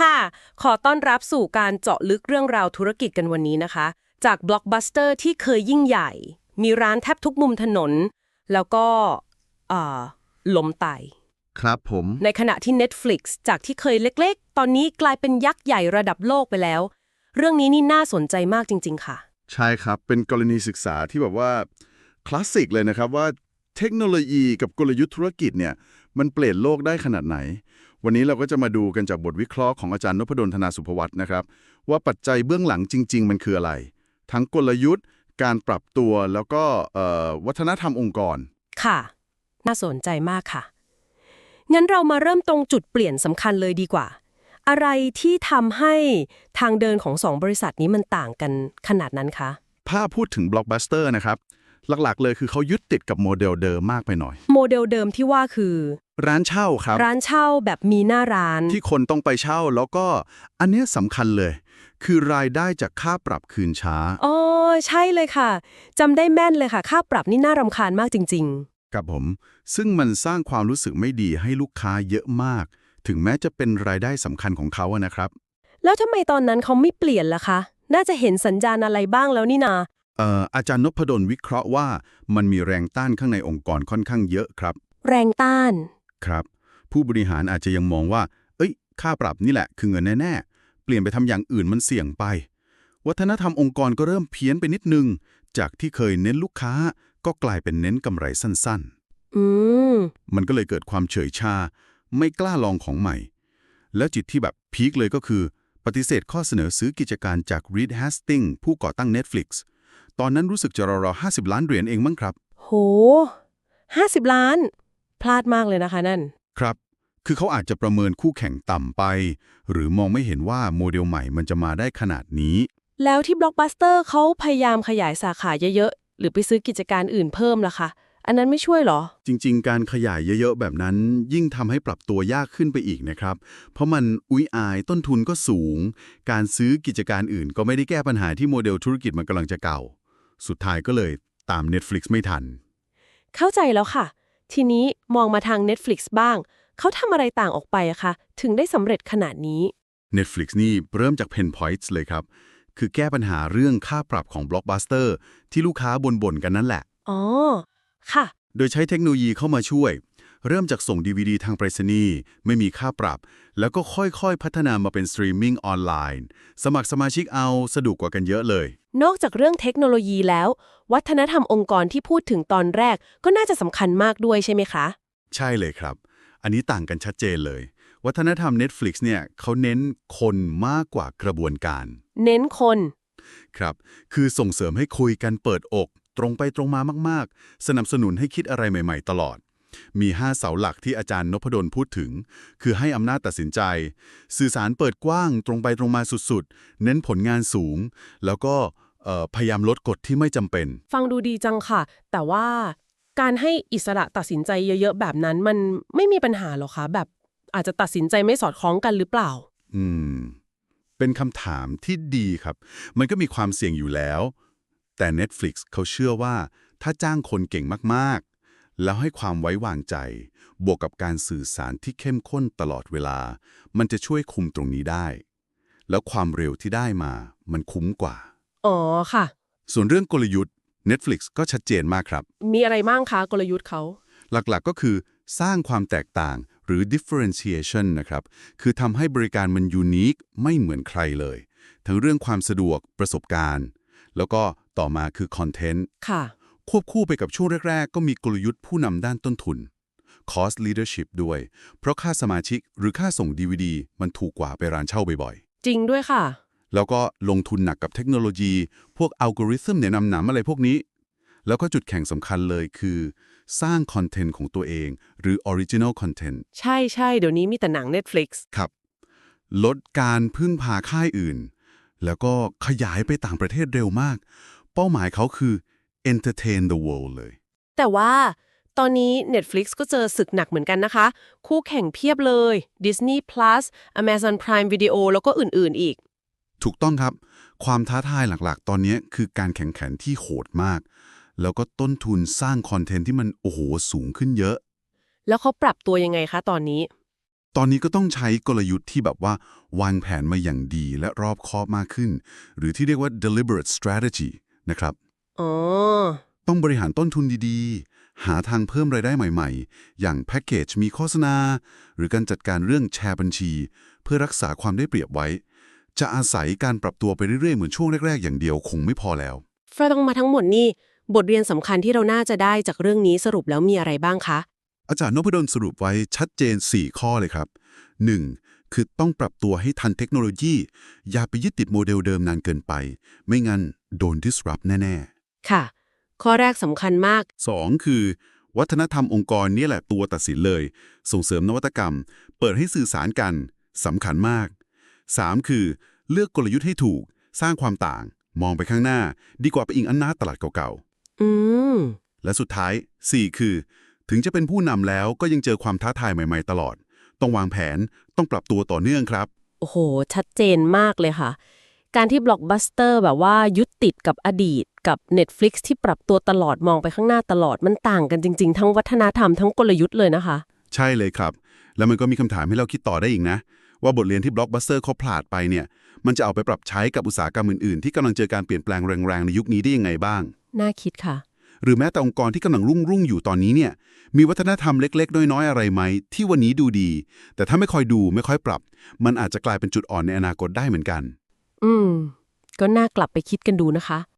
ค่ะ ขอต้อนรับสู่การเจาะลึกเรื่องราวธุรกิจกันวันนี้นะคะ จากบล็อกบัสเตอร์ที่เคยยิ่งใหญ่ มีร้านแทบทุกมุมถนน แล้วก็อ่าล้มตายครับผม ในขณะที่ Netflix จากที่เคยเล็กๆ ตอนนี้กลายเป็นยักษ์ใหญ่ระดับโลกไปแล้ว เรื่องนี้นี่น่าสนใจมากจริง ๆ ค่ะ ใช่ครับ เป็นกรณีศึกษาที่แบบว่าคลาสสิกเลยนะครับว่าเทคโนโลยีกับกลยุทธ์ธุรกิจเนี่ย มันเปลี่ยนโลกได้ขนาดไหน วันนี้เราก็จะมาดูกันจากบทวิเคราะห์ของอาจารย์นพดลธนาสุภวัตนะครับ ว่าปัจจัยเบื้องหลังจริง ๆ มันคืออะไร ทั้งกลยุทธ์ การปรับตัวแล้วก็เอ่อวัฒนธรรมองค์กร ค่ะ น่าสนใจมากค่ะ งั้นเรามาเริ่มตรงจุดเปลี่ยนสำคัญเลยดีกว่า อะไรที่ทำให้ทางเดินของสองบริษัทนี้มันต่างกันขนาดนั้นคะ ถ้าพูดถึงบล็อกบัสเตอร์นะครับ หลักๆ เลยคือเขายึดติดกับโมเดลเดิมมากไปหน่อย โมเดลเดิมที่ว่าคือ ร้านเช่าครับ ร้านเช่าแบบมีหน้าร้าน ที่คนต้องไปเช่าแล้วก็อันเนี้ยสำคัญเลย คือรายได้จากค่าปรับคืนช้า อ๋อ ใช่เลยค่ะจำได้แม่นเลยค่ะ ค่าปรับนี่น่ารำคาญมากจริง กับผม ซึ่งมันสร้างความรู้สึกไม่ดีให้ลูกค้าเยอะมาก ถึงแม้จะเป็นรายได้สำคัญของเขาอะนะครับ ๆ แล้วทำไมตอนนั้นเขาไม่เปลี่ยนล่ะคะ น่าจะเห็นสัญญาณอะไรบ้างแล้วนี่นาเอ่ออาจารย์นพดลวิเคราะห์ว่ามันมีแรงต้านข้างในองค์กรค่อนข้างเยอะครับ แรงต้าน ครับ ผู้บริหารอาจจะยังมองว่า เอ้ย ค่าปรับนี่แหละ คือเงินแน่ๆ เปลี่ยนไปทำอย่างอื่นมันเสี่ยงไป วัฒนธรรมองค์กรก็เริ่มเพี้ยนไปนิดนึง จากที่เคยเน้นลูกค้า ก็กลายเป็นเน้นกำไรสั้นๆ อืม มันก็เลยเกิดความเฉยชา ไม่กล้าลองของใหม่ แล้วจิตที่แบบพีคเลยก็คือ ปฏิเสธข้อเสนอซื้อกิจการจาก Reed Hastings ผู้ก่อตั้ง Netflix ตอนนั้นรู้สึกจะราวๆ50ล้านเหรียญเองมั้งครับ โหห้าสิบล้าน พลาดมากเลยนะคะนั่น ครับ คือเขาอาจจะประเมินคู่แข่งต่ำไป หรือมองไม่เห็นว่าโมเดลใหม่มันจะมาได้ขนาดนี้ แล้วที่บล็อกบัสเตอร์เขาพยายามขยายสาขาเยอะๆ หรือไปซื้อกิจการอื่นเพิ่มล่ะคะ อันนั้นไม่ช่วยเหรอ จริง ๆ การขยายเยอะๆ แบบนั้น ยิ่งทำให้ปรับตัวยากขึ้นไปอีกนะครับ เพราะมันอุ้ยอายต้นทุนก็สูง การซื้อกิจการอื่น ก็ไม่ได้แก้ปัญหาที่โมเดลธุรกิจมันกำลังจะเก่า สุดท้ายก็เลยตาม Netflix ไม่ทัน เข้าใจแล้วค่ะ ทีนี้มองมาทาง Netflix บ้าง เขาทำอะไรต่างออกไปอะคะถึงได้สำเร็จขนาดนี้ Netflix นี่เริ่มจาก Pain Points เลยครับ คือแก้ปัญหาเรื่องค่าปรับของ Blockbuster ที่ลูกค้าบ่นๆกันนั่นแหละ อ๋อ ค่ะ โดยใช้เทคโนโลยีเข้ามาช่วย เริ่มจากส่ง DVD ทางไปรษณีย์ไม่มีค่าปรับ แล้วก็ค่อยๆ พัฒนามาเป็นสตรีมมิ่งออนไลน์ สมัครสมาชิกเอาสะดวกกว่ากันเยอะเลย นอกจากเรื่องเทคโนโลยีแล้ว วัฒนธรรมองค์กรที่พูดถึงตอนแรกก็น่าจะสำคัญมากด้วยใช่ไหมคะ ใช่เลยครับ อันนี้ต่างกันชัดเจนเลย วัฒนธรรม Netflix เนี่ยเขาเน้นคนมากกว่ากระบวนการ เน้นคน ครับ คือส่งเสริมให้คุยกันเปิดอก ตรงไปตรงมามาก ๆ สนับสนุนให้คิดอะไรใหม่ ๆ ตลอด มี 5 เสาหลักที่อาจารย์นพดลพูดถึง คือให้อำนาจตัดสินใจ สื่อสารเปิดกว้างตรงไปตรงมาสุดๆ เน้นผลงานสูง แล้วก็เอ่อพยายามลดกฎที่ไม่จำเป็น ฟังดูดีจังค่ะ แต่ว่าการให้อิสระตัดสินใจเยอะๆ แบบนั้นมันไม่มีปัญหาหรอคะ แบบอาจจะตัดสินใจไม่สอดคล้องกันหรือเปล่า อืม เป็นคำถามที่ดีครับ มันก็มีความเสี่ยงอยู่แล้ว แต่ Netflix เขาเชื่อว่าถ้าจ้างคนเก่งมากๆ แล้วให้ความไว้วางใจ บวกกับการสื่อสารที่เข้มข้นตลอดเวลา มันจะช่วยคุมตรงนี้ได้ แล้วความเร็วที่ได้มา มันคุ้มกว่า อ๋อค่ะ ส่วนเรื่องกลยุทธ์ Netflix ก็ชัดเจนมากครับ มีอะไรบ้างคะกลยุทธ์เขา หลักๆก็คือสร้างความแตกต่างหรือ differentiation นะครับ คือทำให้บริการมันยูนิคไม่เหมือนใครเลย ทั้งเรื่องความสะดวกประสบการณ์ แล้วก็ต่อมาคือคอนเทนต์ค่ะ ควบคู่ไปกับช่วงแรก ๆ ก็มีกลยุทธ์ผู้นำด้านต้นทุน cost leadership ด้วย เพราะค่าสมาชิกหรือค่าส่ง DVD มันถูกกว่าไปร้านเช่าบ่อยจริงด้วยค่ะๆแล้วก็ลงทุนหนักกับเทคโนโลยี พวกอัลกอริทึมเนี่ยนำหนำอะไรพวกนี้ แล้วก็จุดแข่งสำคัญเลยคือ สร้างคอนเทนต์ของตัวเอง หรือ original content ใช่ใช่เดี๋ยวนี้มีแต่หนัง Netflix ครับ ลดการพึ่งพาค่ายอื่น แล้วก็ขยายไปต่างประเทศเร็วมาก เป้าหมายเขาคือ entertain the world เลย แต่ว่าตอนนี้ Netflix ก็เจอศึกหนักเหมือนกันนะคะ คู่แข่งเพียบเลย Disney Plus Amazon Prime Video แล้วก็อื่น ๆ อีก ถูกต้องครับ ความท้าทายหลักๆ ตอนนี้คือการแข่งขันที่โหดมาก แล้วก็ต้นทุนสร้างคอนเทนต์ที่มันโอ้โหสูงขึ้นเยอะ แล้วเขาปรับตัวยังไงคะตอนนี้ ตอนนี้ก็ต้องใช้กลยุทธ์ที่แบบว่าวางแผนมาอย่างดีและรอบคอบมากขึ้น หรือที่เรียกว่า deliberate strategy นะครับ อ๋อ ต้องบริหารต้นทุนดีๆ หาทางเพิ่มรายได้ใหม่ๆ อย่างแพ็กเกจมีโฆษณา หรือการจัดการเรื่องแชร์บัญชี เพื่อรักษาความได้เปรียบไว้ จะอาศัยการปรับตัวไปเรื่อยๆ เหมือนช่วงแรกๆ อย่างเดียวคงไม่พอแล้วฟังมาทั้งหมดนี่บทเรียนสำคัญที่เราน่าจะได้จากเรื่องนี้สรุปแล้วมีอะไรบ้างคะ อาจารย์นพดลสรุปไว้ชัดเจน 4 ข้อเลยครับ 1. คือต้องปรับตัวให้ทันเทคโนโลยี อย่าไปยึดติดโมเดลเดิมนานเกินไป ไม่งั้นโดน disrupt แน่ ค่ะ ข้อแรกสำคัญมากๆ 2. คือ วัฒนธรรมองค์กรเนี่ยแหละตัวตัดสินเลย ส่งเสริมนวัตกรรม เปิดให้สื่อสารกันสำคัญมาก 3. คือ เลือกกลยุทธ์ให้ถูก สร้างความต่าง มองไปข้างหน้า ดีกว่าไปอิงอันหน้าตลาดเก่าๆ อืม และสุดท้าย 4 คือ ถึงจะเป็นผู้นำแล้วก็ยังเจอความท้าทายใหม่ ๆ ตลอด ต้องวางแผนต้องปรับตัวต่อเนื่องครับ โอ้โห ชัดเจนมากเลยค่ะ การที่บล็อกบัสเตอร์แบบว่ายึดติดกับอดีตกับ Netflix ที่ปรับตัวตลอดมองไปข้างหน้าตลอดมันต่างกันจริง ๆ ทั้งวัฒนธรรมทั้งกลยุทธ์เลยนะคะ ใช่เลยครับ แล้วมันก็มีคำถามให้เราคิดต่อได้อีกนะ ว่าบทเรียนที่บล็อกบัสเตอร์เขาพลาดไปเนี่ย มันจะเอาไปปรับใช้กับอุตสาหกรรมอื่นๆ ที่กำลังเจอการเปลี่ยนแปลงแรงๆในยุคนี้ได้ยังไงบ้าง น่าคิดค่ะ หรือแม้แต่องค์กรที่กำลังรุ่งรุ่งๆอยู่ตอนนี้เนี่ยมีวัฒนธรรมเล็กๆ น้อยๆอะไรไหมที่วันนี้ดูดี แต่ถ้าไม่ค่อยดูไม่ค่อยปรับ มันอาจจะกลายเป็นจุดอ่อนในอนาคตได้เหมือนกัน อืม ก็น่ากลับไปคิดกันดูนะคะ